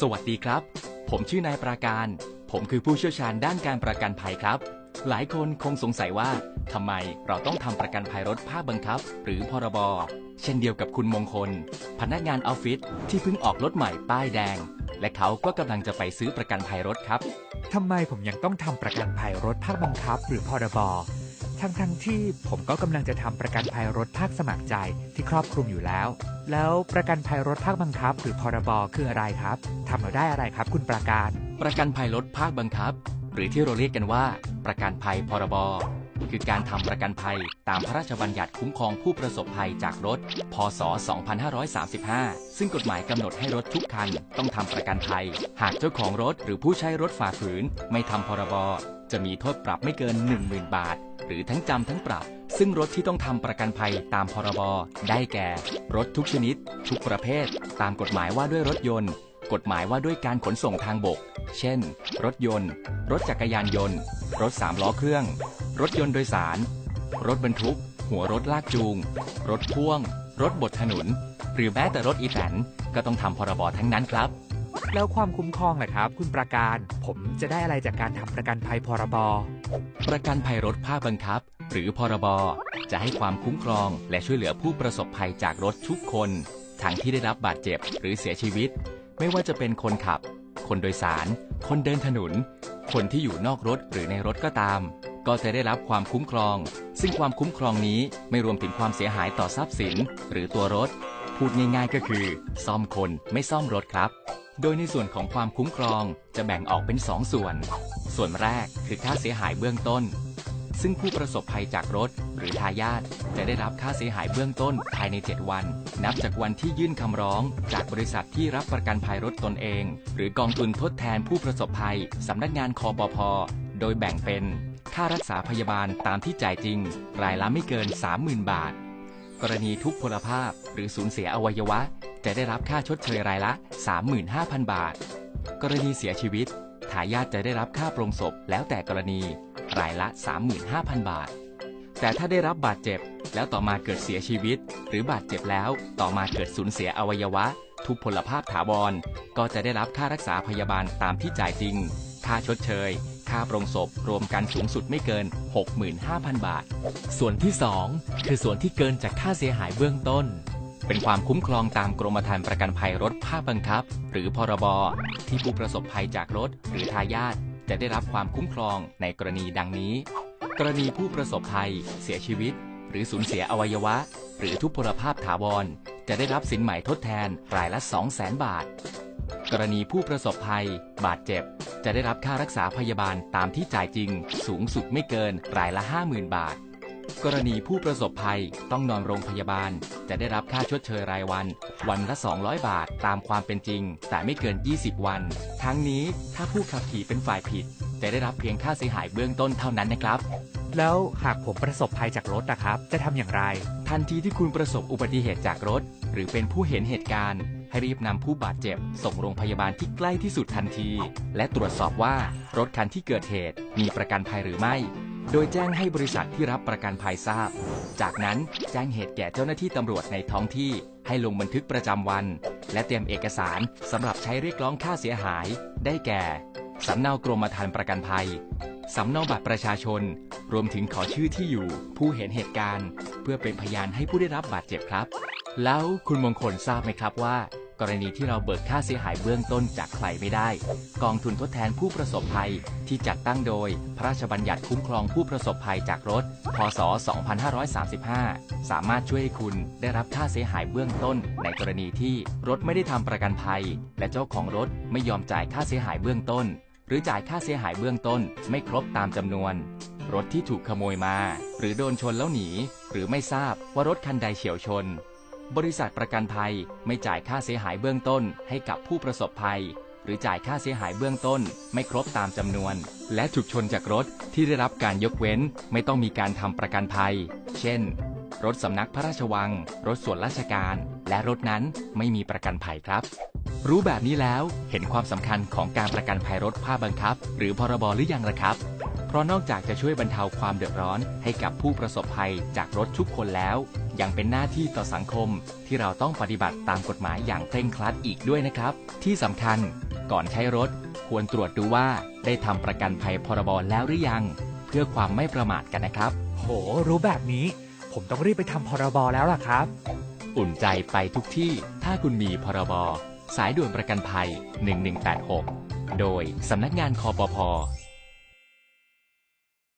สวัสดีครับ ผมชื่อนายปราการ ผมคือผู้เชี่ยวชาญด้านการประกันภัยครับ หลายคนคงสงสัยว่าทำไมเราต้องทำประกันภัยรถภาคบังคับ หรือพรบ เช่นเดียวกับคุณมงคล พนักงานออฟฟิศที่เพิ่งออกรถใหม่ป้ายแดง และเขาก็กำลังจะไปซื้อประกันภัยรถครับ ทำไมผมยังต้องทำประกันภัยรถภาคบังคับ หรือพรบ ทั้งทั้งที่ผมก็กำลังจะทำประกันภัยรถภาคสมัครใจที่ครอบคลุมอยู่แล้ว แล้วประกันภัยรถภาคบังคับ หรือพรบคืออะไรครับทำเราได้อะไรครับ คุณประการ ประกันภัยรถภาคบังคับ หรือที่เราเรียกกันว่า ประกันภัยพรบคือการทำประกันภัยตามพระราชบัญญัติคุ้มครองผู้ประสบภัยจากรถ พศ 2535 ซึ่งกฎหมายกำหนดให้รถทุกคันต้องทำประกันภัย หากเจ้าของรถหรือผู้ใช้รถฝ่าฝืน ไม่ทำพรบ จะมีโทษปรับไม่เกิน 10,000 บาท หรือทั้งจำทั้งปรับ ซึ่งรถที่ต้องทำประกันภัยตามพรบได้แก่ รถทุกชนิด ทุกประเภท ตามกฎหมายว่าด้วยรถยนต์ กฎหมายว่าด้วยการขนส่งทางบก เช่น รถยนต์ รถจักรยานยนต์ รถสามล้อเครื่อง รถยนต์โดยสาร รถบรรทุก หัวรถลากจูง รถพ่วง รถบดถนน หรือแม้แต่รถอีแตนก็ต้องทำพรบทั้งนั้นครับ แล้วความคุ้มครองล่ะครับ คุณประการ ผมจะได้อะไรจากการทำประกันภัยพรบ ประกันภัยรถภาคบังคับ หรือพรบ จะให้ความคุ้มครองและช่วยเหลือผู้ประสบภัยจากรถทุกคน ทั้งที่ได้รับบาดเจ็บหรือเสียชีวิต ไม่ว่าจะเป็นคนขับ คนโดยสาร คนเดินถนน คนที่อยู่นอกรถหรือในรถก็ตาม ก็จะได้รับความคุ้มครอง ซึ่งความคุ้มครองนี้ไม่รวมถึงความเสียหายต่อทรัพย์สิน หรือตัวรถ พูดง่ายๆก็คือ ซ่อมคนไม่ซ่อมรถครับ โดยในส่วนของความคุ้มครองจะแบ่งออกเป็น 2 ส่วน ส่วนแรกคือค่าเสียหายเบื้องต้น ซึ่งผู้ประสบภัยจากรถหรือทายาทจะได้รับค่าเสียหายเบื้องต้นภายใน 7 วัน นับจากวันที่ยื่นคำร้อง จากบริษัทที่รับประกันภัยรถตนเอง หรือกองทุนทดแทนผู้ประสบภัยสำนักงานคอปพโดยแบ่งเป็นค่ารักษาพยาบาลตามที่จ่ายจริง รายละไม่เกิน 30,000 บาท กรณีทุกพลภาพหรือสูญเสียอวัยวะ จะได้รับค่าชดเชยรายละ 35,000 บาท กรณีเสียชีวิต ทายาทจะได้รับค่าปรงศพแล้วแต่กรณี รายละ 35,000 บาท แต่ถ้าได้รับบาดเจ็บ แล้วต่อมาเกิดเสียชีวิต หรือบาดเจ็บแล้วต่อมาเกิดสูญเสียอวัยวะ ทุกพลภาพถาวร ก็จะได้รับค่ารักษาพยาบาลตามที่จ่ายจริง ค่าชดเชย ค่าปรงศพรวมกันสูงสุดไม่เกิน 65,000 บาท ส่วนที่ 2 คือส่วนที่เกินจากค่าเสียหายเบื้องต้น เป็นความคุ้มครองตามกรมธรรม์ประกันภัยรถภาคบังคับ หรือพรบที่ผู้ประสบภัยจากรถหรือทายาทจะได้รับความคุ้มครองในกรณีดังนี้ กรณีผู้ประสบภัย เสียชีวิต หรือสูญเสียอวัยวะ หรือทุพพลภาพถาวร จะได้รับสินใหม่ทดแทนรายละ 200,000 บาท กรณีผู้ประสบภัย บาดเจ็บ จะได้รับค่ารักษาพยาบาลตามที่จ่ายจริง สูงสุดไม่เกินรายละ 50,000 บาท กรณีผู้ประสบภัยต้องนอนโรงพยาบาล จะได้รับค่าชดเชยรายวัน วันละ 200 บาทตามความเป็นจริง แต่ไม่เกิน 20 วัน ทั้งนี้ถ้าผู้ขับขี่เป็นฝ่ายผิด จะได้รับเพียงค่าเสียหายเบื้องต้นเท่านั้นนะครับ แล้วหากผมประสบภัยจากรถนะครับ จะทำอย่างไร ทันทีที่คุณประสบอุบัติเหตุจากรถ หรือเป็นผู้เห็นเหตุการณ์ ให้รีบนำผู้บาดเจ็บ ส่งโรงพยาบาลที่ใกล้ที่สุดทันที และตรวจสอบว่ารถคันที่เกิดเหตุมีประกันภัยหรือไม่ โดยแจ้งให้บริษัทที่รับประกันภัยทราบ จากนั้นแจ้งเหตุแก่เจ้าหน้าที่ตำรวจในท้องที่ ให้ลงบันทึกประจำวัน และเตรียมเอกสารสำหรับใช้เรียกร้องค่าเสียหาย ได้แก่สำเนากรมธรรม์ประกันภัยสำเนาบัตรประชาชน รวมถึงขอชื่อที่อยู่ ผู้เห็นเหตุการณ์ เพื่อเป็นพยานให้ผู้ได้รับบาดเจ็บครับ แล้วคุณมงคลทราบไหมครับว่า กรณีที่เราเบิกค่าเสียหายเบื้องต้นจากใครไม่ได้ กองทุนทดแทนผู้ประสบภัย ที่จัดตั้งโดย พระราชบัญญัติคุ้มครองผู้ประสบภัยจากรถ พศ 2535 สามารถช่วยให้คุณได้รับค่าเสียหายเบื้องต้น ในกรณีที่รถไม่ได้ทำประกันภัย และเจ้าของรถไม่ยอมจ่ายค่าเสียหายเบื้องต้น หรือจ่ายค่าเสียหายเบื้องต้น ไม่ครบตามจำนวน รถที่ถูกขโมยมา หรือโดนชนแล้วหนี หรือไม่ทราบว่ารถคันใดเฉียวชน บริษัทประกันภัยไม่จ่ายค่าเสียหายเบื้องต้นให้กับผู้ประสบภัย หรือจ่ายค่าเสียหายเบื้องต้น ไม่ครบตามจำนวน และถูกชนจากรถที่ได้รับการยกเว้น ไม่ต้องมีการทำประกันภัย เช่น รถสำนักพระราชวัง รถส่วนราชการ และรถนั้นไม่มีประกันภัยครับ รู้แบบนี้แล้วเห็นความสำคัญของการประกันภัยรถภาคบังคับ หรือพรบหรือยังล่ะครับเพราะนอกจากจะช่วยบรรเทาความเดือดร้อนให้กับผู้ประสบภัยจากรถทุกคนแล้ว ยังเป็นหน้าที่ต่อสังคมที่เราต้องปฏิบัติตามกฎหมายอย่างเคร่งครัดอีกด้วยนะครับ ที่สำคัญก่อนใช้รถ ควรตรวจดูว่าได้ทำประกันภัยพรบแล้วหรือยัง เพื่อความไม่ประมาทกันนะครับ โห รู้แบบนี้ ผมต้องรีบไปทำพรบแล้วล่ะครับ อุ่นใจไปทุกที่ ถ้าคุณมีพรบสายด่วนประกันภัย 1186 โดยสำนักงานคอปพ